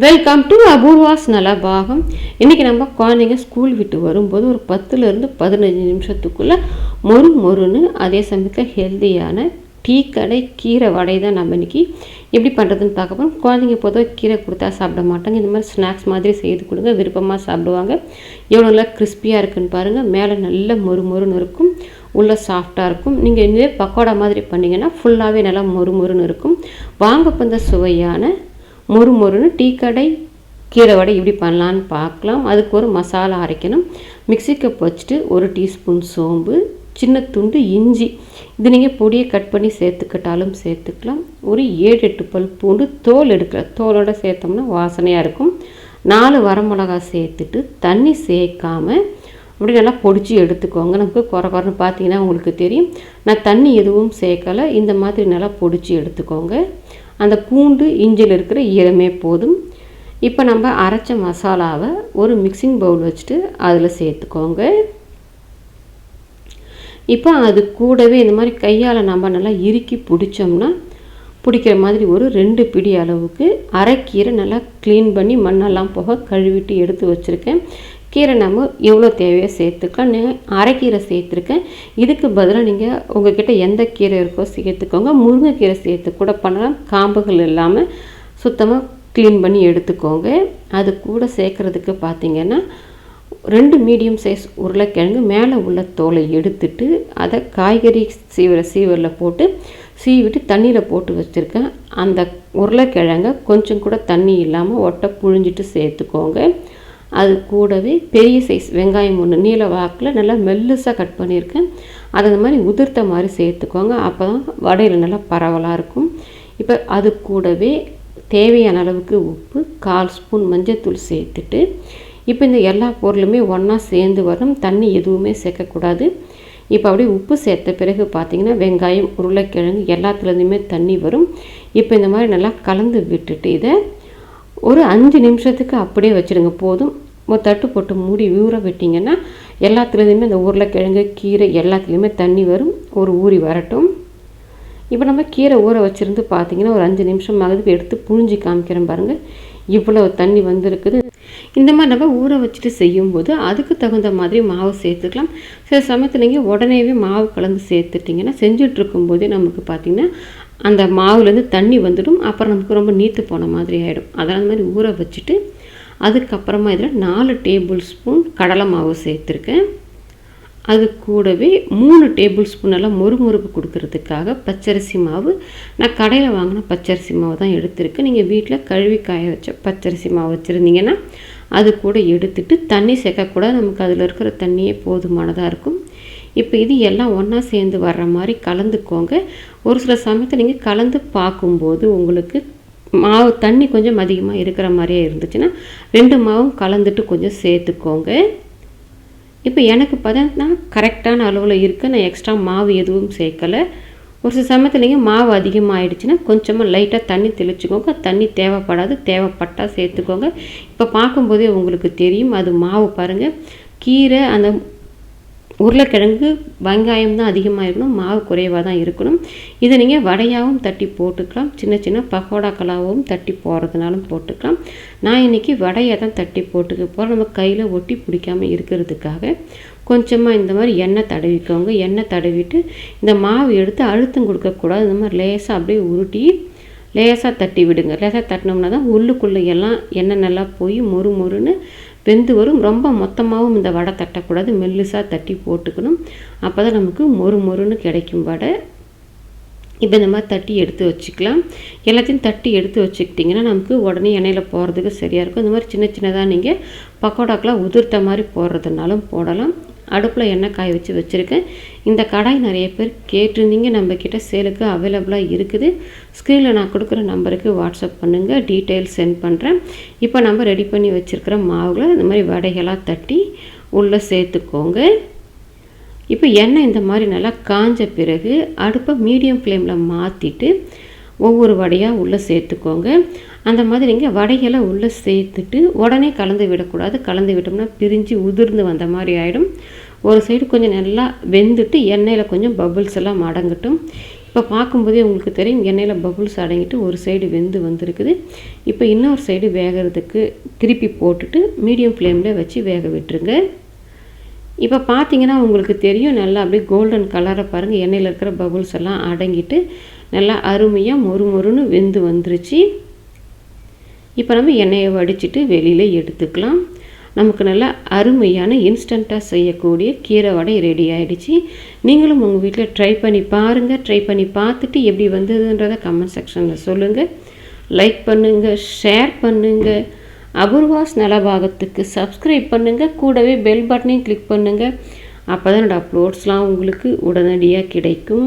Welcome to Apoorva's Nalabagam இன்றைக்கி நம்ம குழந்தைங்க ஸ்கூல் விட்டு வரும்போது ஒரு பத்துலேருந்து பதினஞ்சு நிமிஷத்துக்குள்ளே மொறு மொறுன்னு அதே சமயத்தில் ஹெல்த்தியான டீ கடை கீரை வடை தான் நம்ம இன்றைக்கி எப்படி பண்ணுறதுன்னு பார்க்க போகிறோம் குழந்தைங்க பொதுவாக கீரை கொடுத்தா சாப்பிட மாட்டாங்க. இந்த மாதிரி ஸ்நாக்ஸ் மாதிரி செய்து கொடுங்க. விருப்பமாக சாப்பிடுவாங்க. எவ்வளோ நல்லா கிறிஸ்பியாக இருக்குன்னு பாருங்கள் மேலே நல்ல மொறு மொறுன்னு இருக்கும். உள்ளே சாஃப்டாக இருக்கும். நீங்கள் இதுவே பக்கோடா மாதிரி பண்ணிங்கன்னா ஃபுல்லாகவே நல்லா மொறு மொறுன்னு இருக்கும். வாங்க இப்போ இந்த சுவையான மொறு மொறுன்னு டீ கடை கீரை வடை இப்படி பண்ணலான்னு பார்க்கலாம். அதுக்கு ஒரு மசாலா அரைக்கணும். மிக்ஸி கப் வச்சுட்டு ஒரு டீஸ்பூன் சோம்பு சின்ன துண்டு இஞ்சி. இது நீங்கள் பொடியை கட் பண்ணி சேர்த்துக்கிட்டாலும் சேர்த்துக்கலாம். ஒரு ஏழு எட்டு பல் பூண்டு தோல் எடுக்கல தோலோடு சேர்த்தோம்னா வாசனையாக இருக்கும். நாலு வரமிளகா சேர்த்துட்டு தண்ணி சேர்க்காமல் அப்படி நல்லா பொடிச்சு எடுத்துக்கோங்க. நமக்கு குறை குறைன்னு பார்த்தீங்கன்னா உங்களுக்கு தெரியும். நான் தண்ணி எதுவும் சேர்க்கலை. இந்த மாதிரி நல்லா பொடிச்சு எடுத்துக்கோங்க. அந்த பூண்டு இஞ்சில் இருக்கிற ஈரமே போதும். இப்போ நம்ம அரைச்ச மசாலாவை ஒரு மிக்சிங் பவுல் வச்சுட்டு அதில் சேர்த்துக்கோங்க. இப்போ அது கூடவே இந்த மாதிரி கையால் நம்ம நல்லா இறுக்கி பிடிச்சோம்னா பிடிக்கிற மாதிரி ஒரு ரெண்டு பிடி அளவுக்கு அரைக்கீரை நல்லா க்ளீன் பண்ணி மண்ணெல்லாம் போக கழுவிட்டு எடுத்து வச்சுருக்கேன். கீரை நம்ம எவ்வளோ தேவையோ சேர்த்துக்கலாம். அரைக்கீரை சேர்த்துருக்கேன். இதுக்கு பதிலாக நீங்கள் உங்ககிட்ட எந்த கீரை இருக்கோ சேர்த்துக்கோங்க. முருங்கைக்கீரை சேர்த்து கூட பண்ணலாம். காம்புகள் இல்லாமல் சுத்தமாக க்ளீன் பண்ணி எடுத்துக்கோங்க. அது கூட சேர்க்குறதுக்கு பார்த்தீங்கன்னா ரெண்டு மீடியம் சைஸ் உருளைக்கிழங்கு மேலே உள்ள தோலை எடுத்துட்டு அதை காய்கறி சீவர சீவரில் போட்டு சீவிட்டு தண்ணியில் போட்டு வச்சுருக்கேன். அந்த உருளைக்கிழங்க கொஞ்சம் கூட தண்ணி இல்லாமல் ஒட்டை புழிஞ்சிட்டு சேர்த்துக்கோங்க. அது கூடவே பெரிய சைஸ் வெங்காயம் ஒன்று நீல வாக்கில் நல்லா மெல்லுசாக கட் பண்ணியிருக்கேன். அதை இந்த மாதிரி உதிர்த்த மாதிரி சேர்த்துக்கோங்க. அப்போ தான் வடையில் நல்லா பரவலாக இருக்கும். இப்போ அது கூடவே தேவையான அளவுக்கு உப்பு கால் ஸ்பூன் மஞ்சத்தூள் சேர்த்துட்டு இப்போ இந்த எல்லா பொருளுமே ஒன்றா சேர்ந்து வரும். தண்ணி எதுவுமே சேர்க்கக்கூடாது இப்போ அப்படியே உப்பு சேர்த்த பிறகு பார்த்திங்கன்னா வெங்காயம் உருளைக்கிழங்கு எல்லாத்துலேருந்துமே தண்ணி வரும். இப்போ இந்த மாதிரி நல்லா கலந்து விட்டுட்டு இதை ஒரு அஞ்சு நிமிஷத்துக்கு அப்படியே வச்சுடுங்க. போதும். ஒரு தட்டு போட்டு மூடி ஊற விட்டிங்கன்னா எல்லாத்துலேயுமே இந்த உருளைக்கிழங்கு கீரை எல்லாத்துலேயுமே தண்ணி வரும். ஒரு ஊறி வரட்டும். இப்போ நம்ம கீரை ஊற வச்சுருந்து பார்த்தீங்கன்னா ஒரு அஞ்சு நிமிஷம் ஆகுது. எடுத்து புழிஞ்சி காமிக்கிறேன் பாருங்கள் இவ்வளோ தண்ணி வந்திருக்குது. இந்த மாதிரி நம்ம ஊற வச்சுட்டு செய்யும்போது அதுக்கு தகுந்த மாதிரி மாவு சேர்த்துக்கலாம். சில சமயத்தில் நீங்கள் உடனேவே மாவு கலந்து சேர்த்துட்டிங்கன்னா செஞ்சுட்ருக்கும்போதே நமக்கு பார்த்திங்கன்னா அந்த மாவுலேருந்து தண்ணி வந்துடும் அப்புறம் நமக்கு ரொம்ப நீத்து போன மாதிரி ஆகிடும் அதனால் மாதிரி ஊற வச்சுட்டு அதுக்கப்புறமா இதில் நாலு டேபிள் ஸ்பூன் கடலை மாவு சேர்த்துருக்கேன். அது கூடவே மூணு டேபிள் ஸ்பூன் எல்லாம் முறுமுறுப்பு கொடுக்கறதுக்காக பச்சரிசி மாவு. நான் கடையில் வாங்கின பச்சரிசி மாவு தான் எடுத்திருக்கேன். நீங்கள் வீட்டில் கழுவி காய வச்ச பச்சரிசி மாவு வச்சுருந்தீங்கன்னா அது கூட எடுத்துட்டு தண்ணி சேர்க்கக்கூடாது. நமக்கு அதில் இருக்கிற தண்ணியே போதுமானதாக இருக்கும். இப்போ இது எல்லாம் ஒன்றா சேர்ந்து வர்ற மாதிரி கலந்துக்கோங்க. ஒரு சில சமயத்தில் நீங்கள் கலந்து பார்க்கும்போது உங்களுக்கு மாவு தண்ணி கொஞ்சம் அதிகமாக இருக்கிற மாதிரியே இருந்துச்சுன்னா ரெண்டு மாவும் கலந்துட்டு கொஞ்சம் சேர்த்துக்கோங்க. இப்போ எனக்கு பார்த்தா கரெக்டான அளவில் இருக்குது நான் எக்ஸ்ட்ரா மாவு எதுவும் சேர்க்கலை. ஒரு சில சமயத்தில் நீங்கள் மாவு அதிகமாகிடுச்சுன்னா கொஞ்சமாக லைட்டாக தண்ணி தெளிச்சுக்கோங்க. தண்ணி தேவைப்படாது தேவைப்பட்டால் சேர்த்துக்கோங்க. இப்போ பார்க்கும்போதே உங்களுக்கு தெரியும் அது மாவு பாருங்கள் கீரை அந்த உருளைக்கிழங்கு வெங்காயம் தான் அதிகமாக இருக்கணும் மாவு குறைவாக தான் இருக்கணும். இதை நீங்கள் வடையாகவும் தட்டி போட்டுக்கலாம். சின்ன சின்ன பகோடாக்களாகவும் தட்டி போடுறதுனாலும் போட்டுக்கலாம். நான் இன்றைக்கி வடையை தான் தட்டி போட்டுக்க போகிறேன் நம்ம கையில் ஒட்டி பிடிக்காமல் இருக்கிறதுக்காக கொஞ்சமாக இந்த மாதிரி எண்ணெய் தடவிக்கோங்க. எண்ணெய் தடவிட்டு இந்த மாவு எடுத்து அழுத்தம் கொடுக்கக்கூடாது. இந்த மாதிரி லேசாக அப்படியே உருட்டி லேசாக தட்டி விடுங்க. லேசாக தட்டினோம்னா தான் உள்ளுக்குள்ளே எல்லாம் எண்ணெய் நல்லா போய் மொறு மொறுன்னு வெந்து வரும். ரொம்ப மொத்தமாகவும் இந்த வடை தட்டக்கூடாது. மெல்லுசாக தட்டி போட்டுக்கணும். அப்போ தான் நமக்கு மொறு மொறுன்னு கிடைக்கும் வடை. இப்போ இந்த மாதிரி தட்டி எடுத்து வச்சுக்கலாம். எல்லாத்தையும் தட்டி எடுத்து வச்சுக்கிட்டிங்கன்னா நமக்கு உடனே எண்ணெயில் போடுறதுக்கு சரியாக இருக்கும். இந்த மாதிரி சின்ன சின்னதாக நீங்கள் பக்கோடாக்கெலாம் உதிர்த்த மாதிரி போடுறதுனாலும் போடலாம். அடுப்பில் எண்ணெய் காய வச்சு வச்சுருக்கேன். இந்த கடாய் நிறைய பேர் கேட்டிருந்தீங்க நம்மக்கிட்ட சேலுக்கு அவைலபிளாக இருக்குது. ஸ்க்ரீனில் நான் கொடுக்குற நம்பருக்கு வாட்ஸ்அப் பண்ணுங்கள் டீட்டெயில்ஸ் சென்ட் பண்ணுறேன் இப்போ நம்ம ரெடி பண்ணி வச்சுருக்கிற மாவுகளை இந்த மாதிரி வடைகளாக தட்டி உள்ளே சேர்த்துக்கோங்க. இப்போ எண்ணெய் இந்த மாதிரி நல்லா காஞ்ச பிறகு அடுப்பை மீடியம் ஃப்ளேமில் மாற்றிட்டு ஒவ்வொரு வடையாக உள்ளே சேர்த்துக்கோங்க. அந்த மாதிரி இங்கே வடைகளை உள்ளே சேர்த்துட்டு உடனே கலந்து விடக்கூடாது. கலந்து விட்டோம்னா பிரிஞ்சு உதிர்ந்து வந்த மாதிரி ஆகிடும் ஒரு சைடு கொஞ்சம் நல்லா வெந்துட்டு எண்ணெயில் கொஞ்சம் பபுள்ஸ் எல்லாம் அடங்கட்டும். இப்போ பார்க்கும்போதே உங்களுக்கு தெரியும் எண்ணெயில் பபுள்ஸ் அடங்கிட்டு ஒரு சைடு வெந்து வந்திருக்குது. இப்போ இன்னொரு சைடு வேகிறதுக்கு திருப்பி போட்டுட்டு மீடியம் ஃப்ளேமில் வச்சு வேக விட்டுருங்க. இப்போ பார்த்தீங்கன்னா உங்களுக்கு தெரியும் நல்லா அப்படியே கோல்டன் கலரை பாருங்கள் எண்ணெயில் இருக்கிற பபுள்ஸ் எல்லாம் அடங்கிட்டு நல்லா அருமையாக மொறு மொறுன்னு வெந்து வந்துருச்சு. இப்போ நம்ம எண்ணெயை வடிச்சிட்டு வெளியில் எடுத்துக்கலாம். நமக்கு நல்லா அருமையான இன்ஸ்டண்ட்டாக செய்யக்கூடிய கீரை வடை ரெடி ஆகிடுச்சு நீங்களும் உங்கள் வீட்டில் ட்ரை பண்ணி பாருங்கள் ட்ரை பண்ணி பார்த்துட்டு எப்படி வந்ததுன்றதை கமெண்ட் செக்ஷனில் சொல்லுங்கள் லைக் பண்ணுங்கள் ஷேர் பண்ணுங்கள் அபூர்வாஸ் நலபாகத்துக்கு சப்ஸ்கிரைப் பண்ணுங்கள் கூடவே பெல் பட்டனையும் கிளிக் பண்ணுங்கள் அப்போ தான் என்னோடய அப்லோட்ஸ்லாம் உங்களுக்கு உடனடியாக கிடைக்கும்.